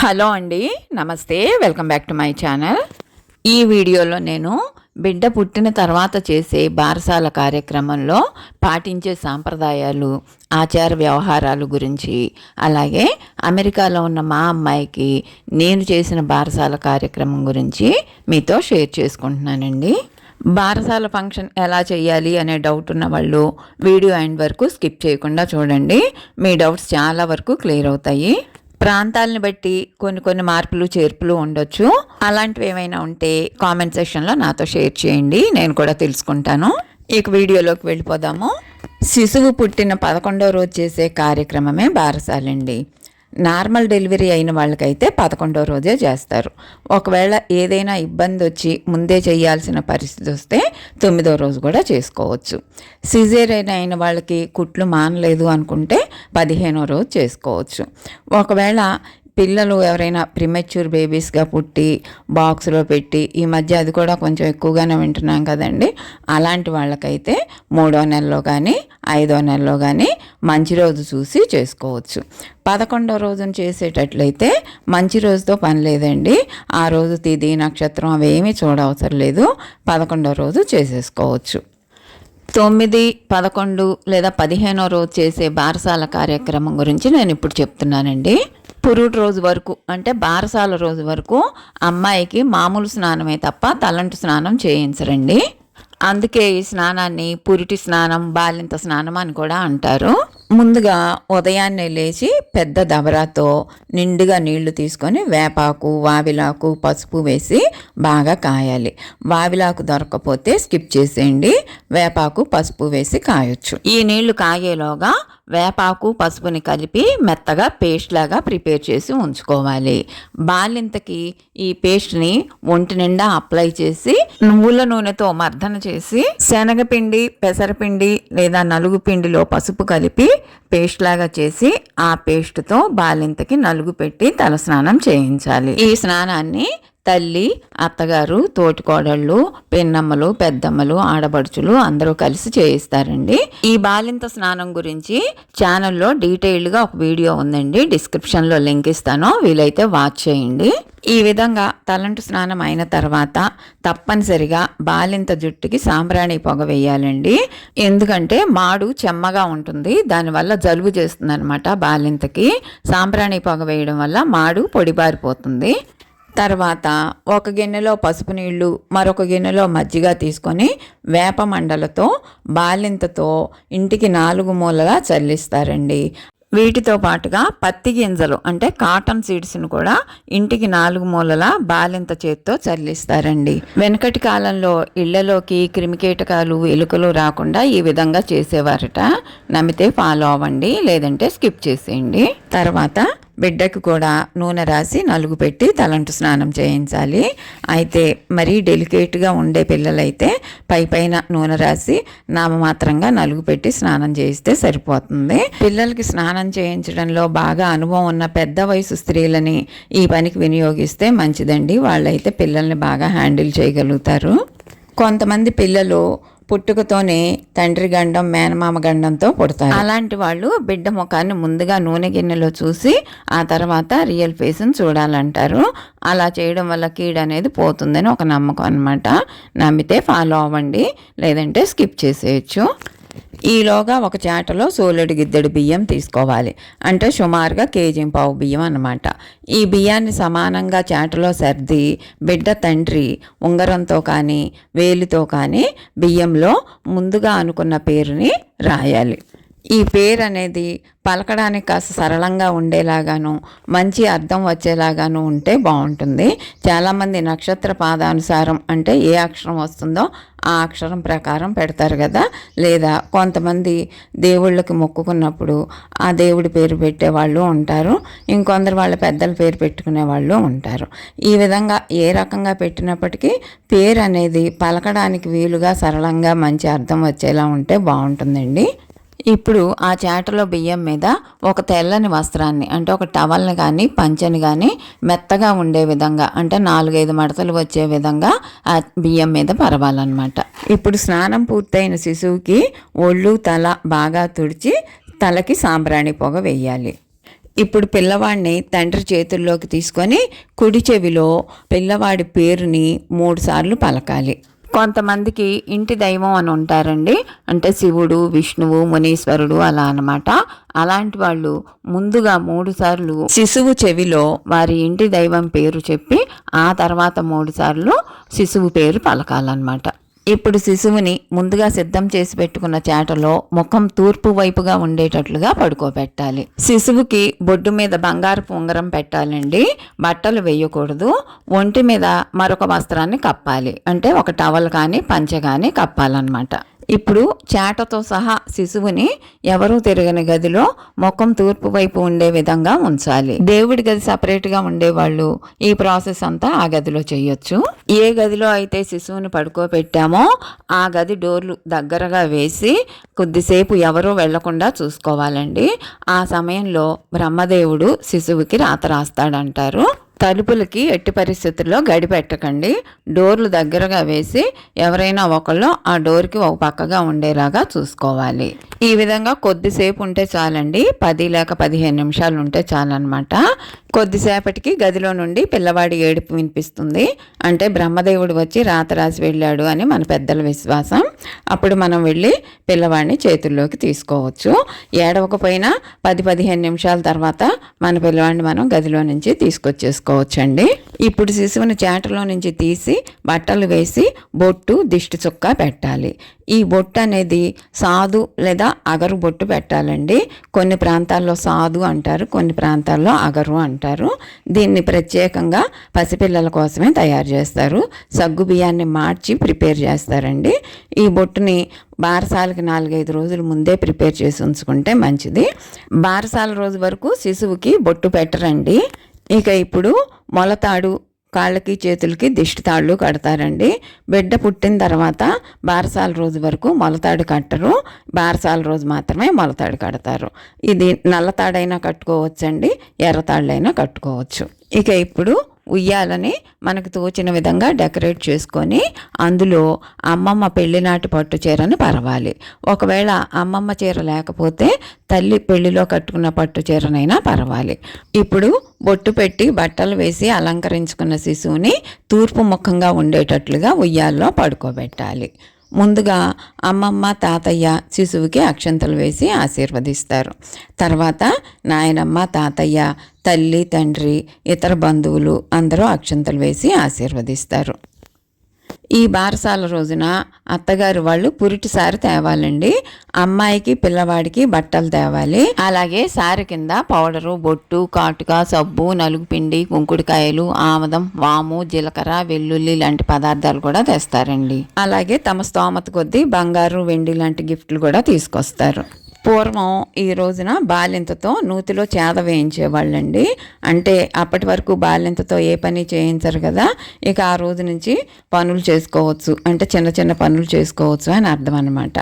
Hello అండి నమస్తే welcome back to my channel. ఈ వీడియోలో నేను బిడ్డ పుట్టిన తర్వాత చేసే బారసాల కార్యక్రమంలో పాటించే సాంప్రదాయాలు ఆచార వ్యవహారాలు గురించి అలాగే అమెరికాలో ఉన్న మా అమ్మాయికి నేను చేసిన బారసాల కార్యక్రమం గురించి మీతో షేర్ చేసుకుంటున్నానండి. బారసాల ఫంక్షన్ ఎలా చేయాలి అనే డౌట్ ఉన్న వాళ్ళు వీడియో ఎండ్ వరకు స్కిప్ చేయకుండా చూడండి. మీ డౌట్స్ చాలా వరకు క్లియర్ అవుతాయి. ప్రాంతాలను బట్టి కొన్ని కొన్ని మార్పులు చేర్పులు ఉండొచ్చు. అలాంటివి ఏమైనా ఉంటే కామెంట్ సెక్షన్లో నాతో షేర్ చేయండి. నేను కూడా తెలుసుకుంటాను. ఇక వీడియోలోకి వెళ్ళిపోదాము. శిశువు పుట్టిన పదకొండో రోజు చేసే కార్యక్రమమే బారసాలండి. నార్మల్ డెలివరీ అయిన వాళ్ళకైతే పదకొండో రోజే చేస్తారు. ఒకవేళ ఏదైనా ఇబ్బంది వచ్చి ముందే చేయాల్సిన పరిస్థితి వస్తే తొమ్మిదో రోజు కూడా చేసుకోవచ్చు. సిజేరియన్ అయిన వాళ్ళకి కుట్లు మానలేదు అనుకుంటే పదిహేనో రోజు చేసుకోవచ్చు. ఒకవేళ పిల్లలు ఎవరైనా ప్రిమెచ్యూర్ బేబీస్గా పుట్టి బాక్స్లో పెట్టి ఈ మధ్య అది కూడా కొంచెం ఎక్కువగానే వింటున్నాం కదండి. అలాంటి వాళ్ళకైతే మూడో నెలలో కానీ ఐదో నెలలో కానీ మంచి రోజు చూసి చేసుకోవచ్చు. పదకొండో రోజున చేసేటట్లయితే మంచి రోజుతో పని లేదండి. ఆ రోజు తిది నక్షత్రం అవేమీ చూడవసరం లేదు. పదకొండో రోజు చేసేసుకోవచ్చు. తొమ్మిది పదకొండు లేదా పదిహేనో రోజు చేసే బారసాల కార్యక్రమం గురించి నేను ఇప్పుడు చెప్తున్నానండి. పురుడు రోజు వరకు అంటే బారసాల రోజు వరకు అమ్మాయికి మామూలు స్నానమే తప్ప తలంటు స్నానం చేయించరండి. అందుకే ఈ స్నానాన్ని పురిటి స్నానం బాలింత స్నానం అని కూడా అంటారు. ముందుగా ఉదయాన్నే లేచి పెద్ద దబరాతో నిండుగా నీళ్ళు తీసుకొని వేపాకు వావిలాకు పసుపు వేసి బాగా కాయాలి. వావిలాకు దొరకకపోతే స్కిప్ చేసేయండి. వేపాకు పసుపు వేసి కాయొచ్చు. ఈ నీళ్ళు కాగేలోగా వేపాకు పసుపుని కలిపి మెత్తగా పేస్ట్ లాగా ప్రిపేర్ చేసి ఉంచుకోవాలి. బాలింతకి ఈ పేస్ట్ని ఒంటి నిండా అప్లై చేసి నువ్వుల నూనెతో మర్దన చేసి శనగపిండి పెసరపిండి లేదా నలుగు పిండిలో పసుపు కలిపి పేస్ట్ లాగా చేసి ఆ పేస్ట్తో బాలింతకి నలుగు పెట్టి తల స్నానం చేయించాలి. ఈ స్నానాన్ని తల్లి అత్తగారు తోటికోడళ్ళు పెన్నమ్మలు పెద్దమ్మలు ఆడబడుచులు అందరూ కలిసి చేయిస్తారండి. ఈ బాలింత స్నానం గురించి ఛానల్లో డీటెయిల్డ్గా ఒక వీడియో ఉందండి. డిస్క్రిప్షన్లో లింక్ ఇస్తాను. వీలైతే వాచ్ చేయండి. ఈ విధంగా తలంటు స్నానం అయిన తర్వాత తప్పనిసరిగా బాలింత జుట్టుకి సాంబ్రాణి పొగ వేయాలండి. ఎందుకంటే మాడు చెమ్మగా ఉంటుంది. దానివల్ల జలుబు చేస్తుంది అనమాట బాలింతకి. సాంబ్రాణి పొగ వేయడం వల్ల మాడు పొడిబారిపోతుంది. తర్వాత ఒక గిన్నెలో పసుపు నీళ్ళు మరొక గిన్నెలో మజ్జిగ తీసుకొని వేప మండలతో బాలింతతో ఇంటికి నాలుగు మూలలా చల్లిస్తారండి. వీటితో పాటుగా పత్తి గింజలు అంటే కాటన్ సీడ్స్ను కూడా ఇంటికి నాలుగు మూలల బాలింత చేత్తో చల్లిస్తారండి. వెనకటి కాలంలో ఇళ్ళలోకి క్రిమికీటకాలు ఎలుకలు రాకుండా ఈ విధంగా చేసేవారట. నమ్మితే ఫాలో అవ్వండి లేదంటే స్కిప్ చేసేయండి. తర్వాత బిడ్డకు కూడా నూనె రాసి నలుగు పెట్టి తలంటు స్నానం చేయించాలి. అయితే మరీ డెలికేట్గా ఉండే పిల్లలైతే పై పైన నూనె రాసి నామమాత్రంగా నలుగు పెట్టి స్నానం చేయిస్తే సరిపోతుంది. పిల్లలకి స్నానం చేయించడంలో బాగా అనుభవం ఉన్న పెద్ద వయసు స్త్రీలని ఈ పనికి వినియోగిస్తే మంచిదండి. వాళ్ళైతే పిల్లల్ని బాగా హ్యాండిల్ చేయగలుగుతారు. కొంతమంది పిల్లలు పుట్టుకతోనే తండ్రి గండం మేనమామ గండంతో పుడతారు. అలాంటి వాళ్ళు బిడ్డ ముఖాన్ని ముందుగా నూనె గిన్నెలో చూసి ఆ తర్వాత రియల్ ఫేస్ని చూడాలంటారు. అలా చేయడం వల్ల కీడు అనేది పోతుందని ఒక నమ్మకం అనమాట నమ్మితే ఫాలో అవ్వండి లేదంటే స్కిప్ చేసేయచ్చు. ఈలోగా ఒక చాటలో సోలెడు గిద్దెడు బియ్యం తీసుకోవాలి. అంటే సుమారుగా కేజీ పావు బియ్యం అన్నమాట. ఈ బియ్యాన్ని సమానంగా చాటలో సర్ది బిడ్డ తండ్రి ఉంగరంతో కానీ వేలితో కానీ బియ్యంలో ముందుగా అనుకున్న పేరుని రాయాలి. ఈ పేరు అనేది పలకడానికి కాస్త సరళంగా ఉండేలాగాను మంచి అర్థం వచ్చేలాగాను ఉంటే బాగుంటుంది. చాలామంది నక్షత్ర పాదానుసారం అంటే ఏ అక్షరం వస్తుందో ఆ అక్షరం ప్రకారం పెడతారు కదా. లేదా కొంతమంది దేవుళ్ళకి మొక్కుకున్నప్పుడు ఆ దేవుడి పేరు పెట్టే వాళ్ళు ఉంటారు. ఇంకొందరు వాళ్ళ పెద్దల పేరు పెట్టుకునే వాళ్ళు ఉంటారు. ఈ విధంగా ఏ రకంగా పెట్టినప్పటికీ పేరు అనేది పలకడానికి వీలుగా సరళంగా మంచి అర్థం వచ్చేలా ఉంటే బాగుంటుందండి. ఇప్పుడు ఆ చాటలో బియ్యం మీద ఒక తెల్లని వస్త్రాన్ని అంటే ఒక టవల్ని కానీ పంచని కానీ మెత్తగా ఉండే విధంగా అంటే నాలుగైదు మడతలు వచ్చే విధంగా ఆ బియ్యం మీద పరవాలన్నమాట. ఇప్పుడు స్నానం పూర్తయిన శిశువుకి ఒళ్ళు తల బాగా తుడిచి తలకి సాంబ్రాణి పొగ వేయాలి. ఇప్పుడు పిల్లవాడిని తండ్రి చేతుల్లోకి తీసుకొని కుడి చెవిలో పిల్లవాడి పేరుని మూడుసార్లు పలకాలి. కొంతమందికి ఇంటి దైవం అని ఉంటారండి. అంటే శివుడు విష్ణువు మునీశ్వరుడు అలా అనమాట అలాంటి వాళ్ళు ముందుగా మూడు సార్లు శిశువు చెవిలో వారి ఇంటి దైవం పేరు చెప్పి ఆ తర్వాత మూడు సార్లు శిశువు పేరు పలకాలన్నమాట. ఇప్పుడు శిశువుని ముందుగా సిద్ధం చేసి పెట్టుకున్న చేటలో ముఖం తూర్పు వైపుగా ఉండేటట్లుగా పడుకోబెట్టాలి. శిశువుకి బొడ్డు మీద బంగారపు ఉంగరం పెట్టాలండి. బట్టలు వేయకూడదు. ఒంటి మీద మరొక వస్త్రాన్ని కప్పాలి. అంటే ఒక టవల్ కానీ పంచె కానీ కప్పాలన్నమాట. ఇప్పుడు చేటతో సహా శిశువుని ఎవరూ తిరగని గదిలో ముఖం తూర్పు వైపు ఉండే విధంగా ఉంచాలి. దేవుడి గది సపరేట్గా ఉండేవాళ్ళు ఈ ప్రాసెస్ అంతా ఆ గదిలో చేయొచ్చు. ఏ గదిలో అయితే శిశువుని పడుకోబెట్టామో ఆ గది డోర్లు దగ్గరగా వేసి కొద్దిసేపు ఎవరూ వెళ్ళకుండా చూసుకోవాలండి. ఆ సమయంలో బ్రహ్మదేవుడు శిశువుకి రాత రాస్తాడంటారు. తలుపులకి ఎట్టి పరిస్థితుల్లో గడి పెట్టకండి. డోర్లు దగ్గరగా వేసి ఎవరైనా ఒకళ్ళు ఆ డోర్కి ఒక పక్కగా ఉండేలాగా చూసుకోవాలి. ఈ విధంగా కొద్దిసేపు ఉంటే చాలండి. పది లేక పదిహేను నిమిషాలు ఉంటే చాలన్నమాట. కొద్దిసేపటికి గదిలో నుండి పిల్లవాడి ఏడుపు వినిపిస్తుంది. అంటే బ్రహ్మదేవుడు వచ్చి రాత రాసి వెళ్ళాడు అని మన పెద్దల విశ్వాసం. అప్పుడు మనం వెళ్ళి పిల్లవాడిని చేతుల్లోకి తీసుకోవచ్చు. ఏడవకపోయినా పది పదిహేను నిమిషాల తర్వాత మన పిల్లవాడిని మనం గదిలో నుంచి తీసుకొచ్చేసుకోవచ్చండి. ఇప్పుడు శిశువుని చేటలో నుంచి తీసి బట్టలు వేసి బొట్టు దిష్టి చుక్క పెట్టాలి. ఈ బొట్టు అనేది సాధు లేదా అగరు బొట్టు పెట్టాలండి. కొన్ని ప్రాంతాల్లో సాధు అంటారు కొన్ని ప్రాంతాల్లో అగరు అంటారు. దీన్ని ప్రత్యేకంగా పసిపిల్లల కోసమే తయారు చేస్తారు. సగ్గు బియ్యాన్ని మార్చి ప్రిపేర్ చేస్తారండి. ఈ బొట్టుని బారసాలకి నాలుగైదు రోజుల ముందే ప్రిపేర్ చేసి ఉంచుకుంటే మంచిది. బారసాల రోజు వరకు శిశువుకి బొట్టు పెట్టరండి. ఇక ఇప్పుడు మొలతాడు కాళ్ళకి చేతులకి దిష్టి తాళ్ళు కడతారండి. బిడ్డ పుట్టిన తర్వాత బారసాల రోజు వరకు మొలతాడు కట్టరు. బారసాల రోజు మాత్రమే మొలతాడు కడతారు. ఇది నల్లతాడైనా కట్టుకోవచ్చండి ఎర్రతాళ్ళైనా కట్టుకోవచ్చు. ఇక ఇప్పుడు ఉయ్యాలని మనకు తోచిన విధంగా డెకరేట్ చేసుకొని అందులో అమ్మమ్మ పెళ్ళినాటి పట్టు చీరని పరవాలి. ఒకవేళ అమ్మమ్మ చీర లేకపోతే తల్లి పెళ్ళిలో కట్టుకున్న పట్టు చీరనైనా పరవాలి. ఇప్పుడు బొట్టు పెట్టి బట్టలు వేసి అలంకరించుకున్న శిశువుని తూర్పు ముఖంగా ఉండేటట్లుగా ఉయ్యాల్లో పడుకోబెట్టాలి. ముందుగా అమ్మమ్మ తాతయ్య శిశువుకి అక్షంతలు వేసి ఆశీర్వదిస్తారు. తర్వాత నాయనమ్మ తాతయ్య తల్లి తండ్రి ఇతర బంధువులు అందరూ అక్షంతలు వేసి ఆశీర్వదిస్తారు. ఈ బారసాల రోజున అత్తగారు వాళ్ళు పురిటి సారి తేవాలండి. అమ్మాయికి పిల్లవాడికి బట్టలు తేవాలి. అలాగే సారి కింద పౌడరు బొట్టు కాటుక సబ్బు నలుగు పిండి కుంకుడుకాయలు ఆమదం వాము జీలకర్ర వెల్లుల్లి లాంటి పదార్థాలు కూడా తెస్తారండి. అలాగే తమ స్తోమత కొద్దీ బంగారు వెండి లాంటి గిఫ్ట్లు కూడా తీసుకొస్తారు. పూర్వం ఈ రోజున బాలింతతో నూతిలో చేద వేయించేవాళ్ళండి. అంటే అప్పటి వరకు బాలింతతో ఏ పని చేయించరు కదా ఇక ఆ రోజు నుంచి పనులు చేసుకోవచ్చు. అంటే చిన్న చిన్న పనులు చేసుకోవచ్చు అని అర్థం అనమాట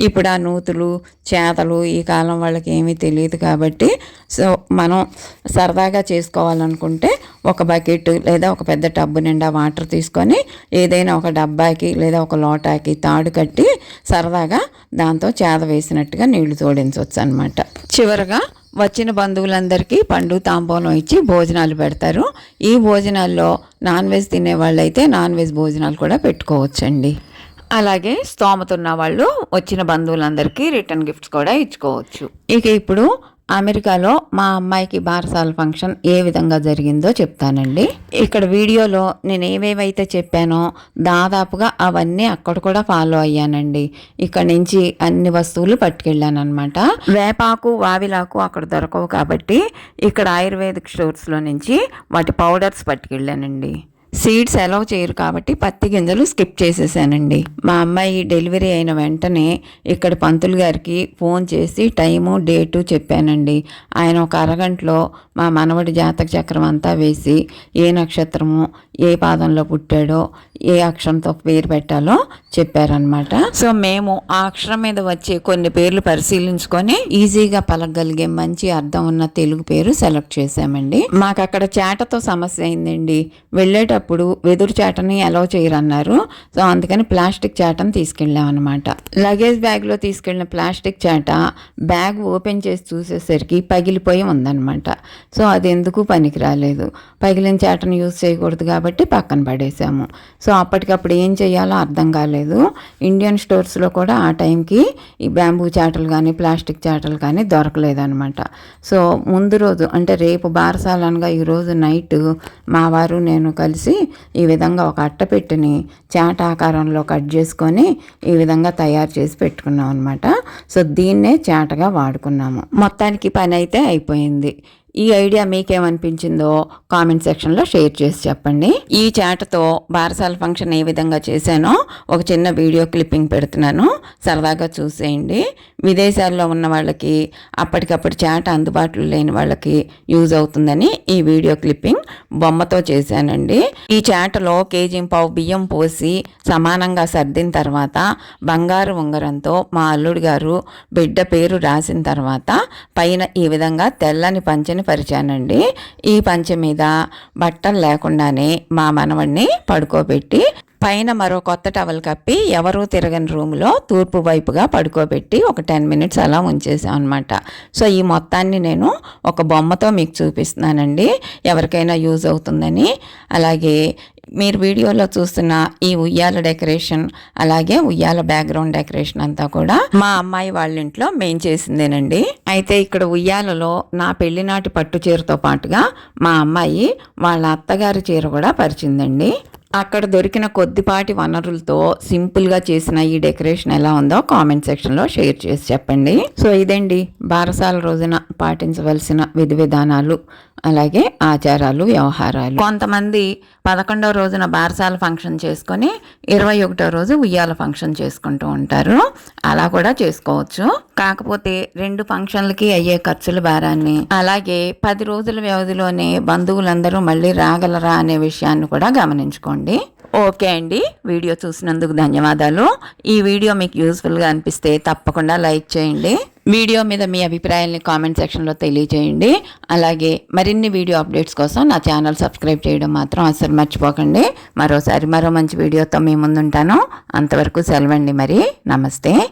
ఇప్పుడు ఆ నూతులు చేతలు ఈ కాలం వాళ్ళకి ఏమీ తెలియదు కాబట్టి సో మనం సరదాగా చేసుకోవాలనుకుంటే ఒక బకెట్ లేదా ఒక పెద్ద టబ్బు నిండా వాటర్ తీసుకొని ఏదైనా ఒక డబ్బాకి లేదా ఒక లోటాకి తాడు కట్టి సరదాగా దాంతో చేద వేసినట్టుగా నీళ్ళు తోడించవచ్చు అనమాట చివరగా వచ్చిన బంధువులందరికీ పండు తాంబూలం ఇచ్చి భోజనాలు పెడతారు. ఈ భోజనాల్లో నాన్ వెజ్ తినే వాళ్ళైతే నాన్ వెజ్ భోజనాలు కూడా పెట్టుకోవచ్చండి. అలాగే స్తోమత ఉన్న వాళ్ళు వచ్చిన బంధువులందరికీ రిటర్న్ గిఫ్ట్స్ కూడా ఇచ్చుకోవచ్చు. ఇక ఇప్పుడు అమెరికాలో మా అమ్మాయికి బారసాల ఫంక్షన్ ఏ విధంగా జరిగిందో చెప్తానండి. ఇక్కడ వీడియోలో నేను ఏవేవైతే చెప్పానో దాదాపుగా అవన్నీ అక్కడ కూడా ఫాలో అయ్యానండి. ఇక్కడ నుంచి అన్ని వస్తువులు పట్టుకెళ్ళాను అనమాట వేపాకు వావిలాకు అక్కడ దొరకవు కాబట్టి ఇక్కడ ఆయుర్వేదిక్ స్టోర్స్లో నుంచి వాటి పౌడర్స్ పట్టుకెళ్ళానండి. సీడ్స్ అలౌ చేయరు కాబట్టి పత్తి గింజలు స్కిప్ చేసేసానండి. మా అమ్మాయి డెలివరీ అయిన వెంటనే ఇక్కడ పంతులు గారికి ఫోన్ చేసి టైము డేటు చెప్పానండి. ఆయన ఒక అరగంటలో మా మనవడి జాతక చక్రం అంతా వేసి ఏ నక్షత్రము ఏ పాదంలో పుట్టాడో ఏ అక్షరంతో పేరు పెట్టాలో చెప్పారనమాట సో మేము ఆ అక్షరం మీద వచ్చే కొన్ని పేర్లు పరిశీలించుకొని ఈజీగా పలకగలిగే మంచి అర్థం ఉన్న తెలుగు పేరు సెలెక్ట్ చేసామండి మాకు అక్కడ చేటతో సమస్య అయిందండి. వెళ్ళేటప్పుడు వెదురు చేటని అలౌ చేయరన్నారు. సో అందుకని ప్లాస్టిక్ చేటను తీసుకెళ్ళాం అనమాట లగేజ్ బ్యాగ్లో తీసుకెళ్ళిన ప్లాస్టిక్ చేట బ్యాగ్ ఓపెన్ చేసి చూసేసరికి పగిలిపోయి ఉందన్నమాట. సో అది ఎందుకు పనికి రాలేదు? పగిలిన చేటను యూజ్ చేయకూడదు కాబట్టి పక్కన పడేసాము. సో అప్పటికప్పుడు ఏం చేయాలో అర్థం కాలేదు. ఇండియన్ స్టోర్స్లో కూడా ఆ టైంకి ఈ బ్యాంబూ చాటలు కానీ ప్లాస్టిక్ చాటలు కానీ దొరకలేదన్నమాట. సో ముందు రోజు అంటే రేపు బారసాలనగా ఈరోజు నైట్ మా వారు నేను కలిసి ఈ విధంగా ఒక అట్టపెట్టిని చాట ఆకారంలో కట్ చేసుకొని ఈ విధంగా తయారు చేసి పెట్టుకున్నాం అనమాట సో దీన్నే చాటగా వాడుకున్నాము. మొత్తానికి పని అయితే అయిపోయింది. ఈ ఐడియా మీకేమనిపించిందో కామెంట్ సెక్షన్లో షేర్ చేసి చెప్పండి. ఈ చాటతో బారసాల ఫంక్షన్ ఏ విధంగా చేశానో ఒక చిన్న వీడియో క్లిప్పింగ్ పెడుతున్నాను. సరదాగా చూసేయండి. విదేశాల్లో ఉన్న వాళ్ళకి అప్పటికప్పుడు చాట అందుబాటులో లేని వాళ్ళకి యూజ్ అవుతుందని ఈ వీడియో క్లిప్పింగ్ బొమ్మతో చేశానండి. ఈ చాటలో కేజీ పావు బియ్యం పోసి సమానంగా సర్దిన తర్వాత బంగారు ఉంగరంతో మా అల్లుడు గారు బిడ్డ పేరు రాసిన తర్వాత పైన ఈ విధంగా తెల్లని పంచని పరిచానండి. ఈ పంచ మీద బట్టలు లేకుండానే మా మనవడిని పడుకోబెట్టి పైన మరో కొత్త టవల్ కప్పి ఎవరూ తిరగని రూమ్లో తూర్పు వైపుగా పడుకోబెట్టి ఒక టెన్ మినిట్స్ అలా ఉంచేసాం అనమాట సో ఈ మొత్తాన్ని నేను ఒక బొమ్మతో మీకు చూపిస్తున్నానండి. ఎవరికైనా యూజ్ అవుతుందని. అలాగే మీరు వీడియోలో చూస్తున్న ఈ ఉయ్యాల డెకరేషన్ అలాగే ఉయ్యాల బ్యాక్గ్రౌండ్ డెకరేషన్ అంతా కూడా మా అమ్మాయి వాళ్ళ ఇంట్లో మేం చేసిందేనండి. అయితే ఇక్కడ ఉయ్యాలలో నా పెళ్ళినాటి పట్టు చీరతో పాటుగా మా అమ్మాయి వాళ్ళ అత్తగారి చీర కూడా పరిచిందండి. అక్కడ దొరికిన కొద్దిపాటి వనరులతో సింపుల్గా చేసిన ఈ డెకరేషన్ ఎలా ఉందో కామెంట్ సెక్షన్లో షేర్ చేసి చెప్పండి. సో ఇదండి బారసాల రోజున పాటించవలసిన విధి విధానాలు అలాగే ఆచారాలు వ్యవహారాలు. కొంతమంది పదకొండవ రోజున బారసాల ఫంక్షన్ చేసుకొని ఇరవై ఒకటో రోజు ఉయ్యాల ఫంక్షన్ చేసుకుంటూ ఉంటారు. అలా కూడా చేసుకోవచ్చు. కాకపోతే రెండు ఫంక్షన్లకి అయ్యే ఖర్చుల భారాన్ని అలాగే పది రోజుల వ్యవధిలోనే బంధువులందరూ మళ్ళీ రాగలరా అనే విషయాన్ని కూడా గమనించుకోండి. ఓకే అండి. వీడియో చూసినందుకు ధన్యవాదాలు. ఈ వీడియో మీకు యూస్ఫుల్గా అనిపిస్తే తప్పకుండా లైక్ చేయండి. వీడియో మీద మీ అభిప్రాయాల్ని కామెంట్ సెక్షన్లో తెలియజేయండి. అలాగే మరిన్ని వీడియో అప్డేట్స్ కోసం నా ఛానల్ సబ్స్క్రైబ్ చేయడం మాత్రం అసలు మర్చిపోకండి. మరోసారి మరో మంచి వీడియోతో మీ ముందుంటాను. అంతవరకు సెలవండి మరి. నమస్తే.